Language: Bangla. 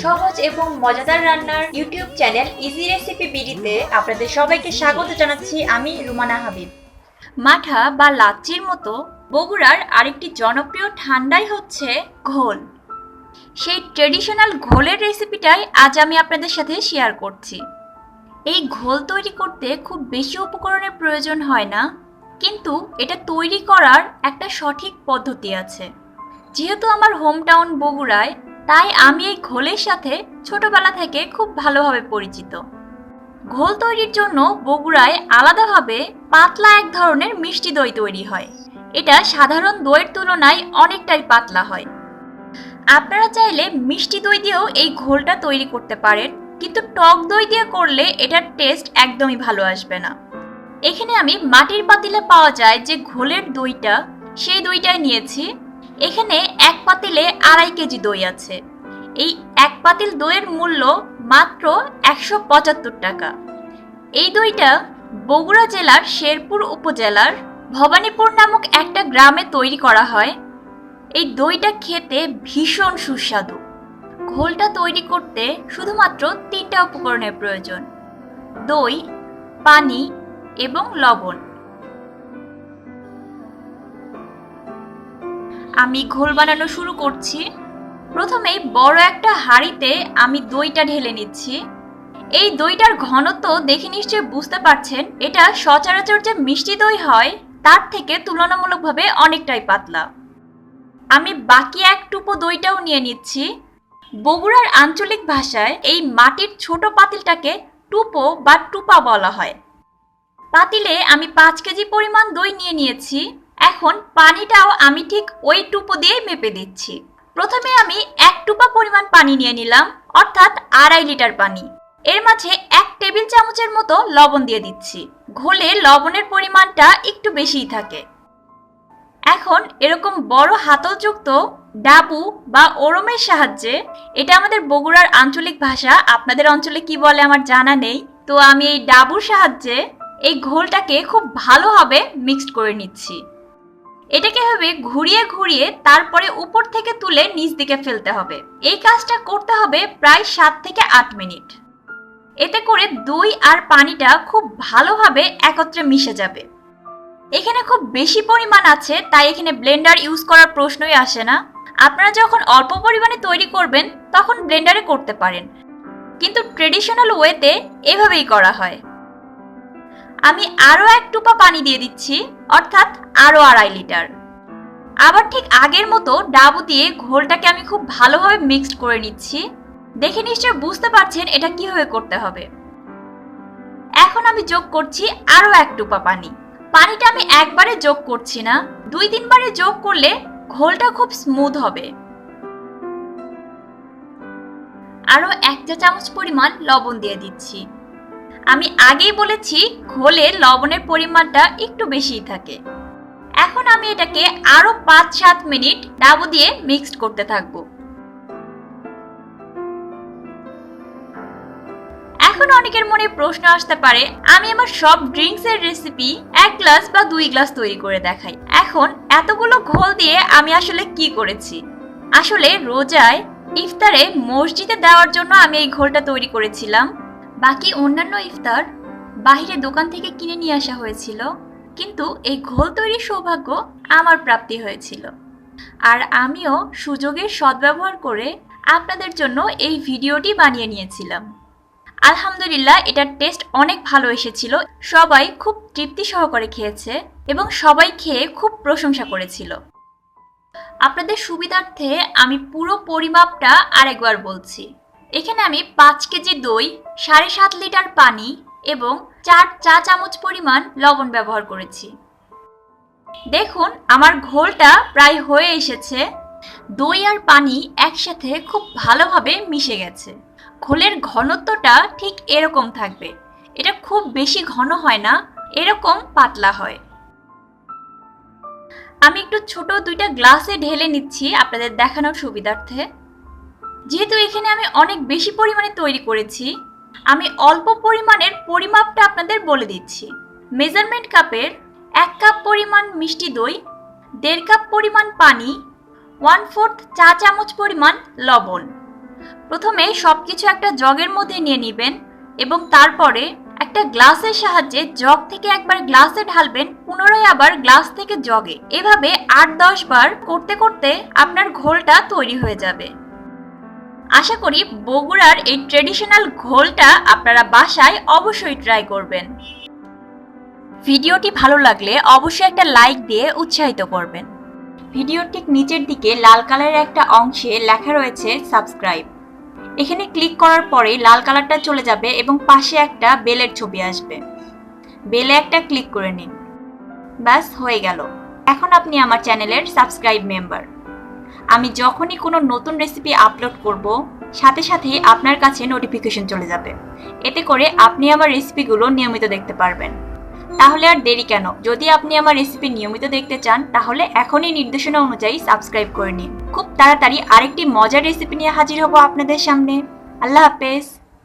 সহজ এবং মজাদার রান্নার ইউটিউব চ্যানেল ইজি রেসিপি বিডিতে আপনাদের সবাইকে স্বাগত জানাচ্ছি আমি রুমানা হাবিব। মাঠা বা লাচ্চির মতো বগুড়ার আরেকটি জনপ্রিয় ঠান্ডাই হচ্ছে ঘোল। সেই ট্রেডিশনাল ঘোলের রেসিপিটাই আজ আমি আপনাদের সাথে শেয়ার করছি। এই ঘোল তৈরি করতে খুব বেশি উপকরণের প্রয়োজন হয় না, কিন্তু এটা তৈরি করার একটা সঠিক পদ্ধতি আছে। যেহেতু আমার হোম টাউন বগুড়ায় তাই আমি এই ঘোলের সাথে ছোটবেলা থেকে খুব ভালোভাবে পরিচিত। ঘোল তৈরির জন্য বগুড়ায় আলাদাভাবে পাতলা এক ধরনের মিষ্টি দই তৈরি হয়। এটা সাধারণ দইয়ের তুলনায় অনেকটাই পাতলা হয়। আপনারা চাইলে মিষ্টি দই দিয়েও এই ঘোলটা তৈরি করতে পারেন, কিন্তু টক দই দিয়ে করলে এটার টেস্ট একদমই ভালো আসবে না। এখানে আমি মাটির পাতিলে পাওয়া যায় যে ঘোলের দইটা, সেই দইটাই নিয়েছি। এখানে পাতিলে আড়াই কেজি দই আছে। এই এক পাতিল দইয়ের মূল্য মাত্র একশো পঁচাত্তর টাকা। এই দইটা বগুড়া জেলার শেরপুর উপজেলার ভবানীপুর নামক একটা গ্রামে তৈরি করা হয়। এই দইটা খেতে ভীষণ সুস্বাদু। ঘোলটা তৈরি করতে শুধুমাত্র তিনটা উপকরণের প্রয়োজন। দই, পানি এবং লবণ। আমি ঘোল বানানো শুরু করছি। প্রথমেই বড় একটা হাঁড়িতে আমি দইটা ঢেলে নিচ্ছি। এই দইটার ঘনত্ব দেখে নিশ্চয়ই বুঝতে পারছেন, এটা সচরাচর যে মিষ্টি দই হয়, তার থেকে তুলনামূলকভাবে অনেকটাই পাতলা। আমি বাকি এক টুপো দইটাও নিয়ে নিচ্ছি। বগুড়ার আঞ্চলিক ভাষায় এই মাটির ছোট পাতিলটাকে টুপো বা টুপা বলা হয়। পাতিলে আমি পাঁচ কেজি পরিমাণ দই নিয়ে নিয়েছি। এখন পানিটাও আমি ঠিক ওই টুপো দিয়ে মেপে দিচ্ছি। প্রথমে আমি এক টুপা পরিমাণ পানি নিয়ে নিলাম, অর্থাৎ আড়াই লিটার পানি। এর মাঝে এক টেবিল চামচের মতো লবণ দিয়ে দিচ্ছি। ঘোলে লবণের পরিমাণটা একটু বেশিই থাকে। এখন এরকম বড় হাতলযুক্ত ডাবু বা ওরমের সাহায্যে, এটা আমাদের বগুড়ার আঞ্চলিক ভাষা, আপনাদের অঞ্চলে কি বলে আমার জানা নেই, তো আমি এই ডাবুর সাহায্যে এই ঘোলটাকে খুব ভালোভাবে মিক্সড করে নিচ্ছি। এটাকে হবে ঘুরিয়ে ঘুরিয়ে তারপরে উপর থেকে তুলে নিচ দিকে ফেলতে হবে। এই কাজটা করতে হবে প্রায় সাত থেকে আট মিনিট। এতে করে দই আর পানিটা খুব ভালোভাবে একত্রে মিশে যাবে। এখানে খুব বেশি পরিমাণ আছে, তাই এখানে ব্লেন্ডার ইউজ করার প্রশ্নই আসে না। আপনারা যখন অল্প পরিমাণে তৈরি করবেন, তখন ব্লেন্ডারে করতে পারেন। কিন্তু ট্রেডিশনাল ওয়েতে এভাবেই করা হয়। আমি আরও এক টুপা পানি দিয়ে দিচ্ছি, অর্থাৎ আরও আড়াই লিটার। আবার ঠিক আগের মতো ডাবু দিয়ে ঘোলটাকে আমি খুব ভালোভাবে মিক্সড করে নিচ্ছি। দেখে নিশ্চয় বুঝতে পারছেন এটা কীভাবে করতে হবে। এখন আমি যোগ করছি আরও এক টুপা পানি। পানিটা আমি একবারে যোগ করছি না, দুই তিনবারে যোগ করলে ঘোলটা খুব স্মুথ হবে। আরও এক চা চামচ পরিমাণ লবণ দিয়ে দিচ্ছি। আমি আগেই বলেছি, ঘোলে লবণের পরিমাণটা একটু বেশিই থাকে। এখন আমি এটাকে আরও পাঁচ সাত মিনিট ডাবু দিয়ে মিক্সড করতে থাকব। এখন অনেকের মনে প্রশ্ন আসতে পারে, আমি আমার সব ড্রিঙ্কস এর রেসিপি এক গ্লাস বা দুই গ্লাস তৈরি করে দেখাই। এখন এতগুলো ঘোল দিয়ে আমি আসলে কি করেছি? আসলে রোজায় ইফতারে মসজিদে দেওয়ার জন্য আমি এই ঘোলটা তৈরি করেছিলাম। বাকি অন্যান্য ইফতার বাহিরে দোকান থেকে কিনে নিয়ে আসা হয়েছিল, কিন্তু এই ঘোল তৈরির সৌভাগ্য আমার প্রাপ্তি হয়েছিল। আর আমিও সুযোগের সদ্ব্যবহার করে আপনাদের জন্য এই ভিডিওটি বানিয়ে নিয়েছিলাম। আলহামদুলিল্লাহ, এটার টেস্ট অনেক ভালো এসেছিল, সবাই খুব তৃপ্তি সহকারে খেয়েছে এবং সবাই খেয়ে খুব প্রশংসা করেছিল। আপনাদের সুবিধার্থে আমি পুরো পরিমাপটা আরেকবার বলছি। এখানে আমি পাঁচ কেজি দই, সাড়ে সাত লিটার পানি এবং চার চা চামচ পরিমাণ লবণ ব্যবহার করেছি। দেখুন, আমার ঘোলটা প্রায় হয়ে এসেছে। দই আর পানি একসাথে খুব ভালোভাবে মিশে গেছে। ঘোলের ঘনত্বটা ঠিক এরকম থাকবে। এটা খুব বেশি ঘন হয় না, এরকম পাতলা হয়। আমি একটু ছোট দুইটা গ্লাসে ঢেলে নিচ্ছি আপনাদের দেখানোর সুবিধার্থে। যেহেতু এখানে আমি অনেক বেশি পরিমাণে তৈরি করেছি, আমি অল্প পরিমাণের পরিমাপটা আপনাদের বলে দিচ্ছি। মেজারমেন্ট কাপের এক কাপ পরিমাণ মিষ্টি দই, দেড় কাপ পরিমাণ পানি, ওয়ান ফোর্থ চা চামচ পরিমাণ লবণ। প্রথমে সব কিছু একটা জগের মধ্যে নিয়ে নেবেন এবং তারপরে একটা গ্লাসের সাহায্যে জগ থেকে একবার গ্লাসে ঢালবেন, পুনরায় আবার গ্লাস থেকে জগে। এভাবে আট দশ বার করতে করতে আপনার ঘোলটা তৈরি হয়ে যাবে। আশা করি বগুড়ার এই ট্রেডিশনাল ঘোলটা আপনারা বাসায় অবশ্যই ট্রাই করবেন। ভিডিওটি ভালো লাগলে অবশ্যই একটা লাইক দিয়ে উৎসাহিত করবেন। ভিডিওর ঠিক নিচের দিকে লাল কালারের একটা অংশে লেখা রয়েছে সাবস্ক্রাইব এখানে ক্লিক করার পরে লাল কালারটা চলে যাবে এবং পাশে একটা বেলের ছবি আসবে। বেলে একটা ক্লিক করে নিন। ব্যাস, হয়ে গেল। এখন আপনি আমার চ্যানেলের সাবস্ক্রাইব মেম্বার আমি যখনই কোনো নতুন রেসিপি আপলোড করব, সাথে সাথেই আপনার কাছে নোটিফিকেশন চলে যাবে। এতে করে আপনি আমার রেসিপিগুলো নিয়মিত দেখতে পারবেন। তাহলে আর দেরি কেন? যদি আপনি আমার রেসিপি নিয়মিত দেখতে চান, তাহলে এখনই নির্দেশনা অনুযায়ী সাবস্ক্রাইব করে নিন। খুব তাড়াতাড়ি আরেকটি মজার রেসিপি নিয়ে হাজির হব আপনাদের সামনে। আল্লাহ হাফেজ।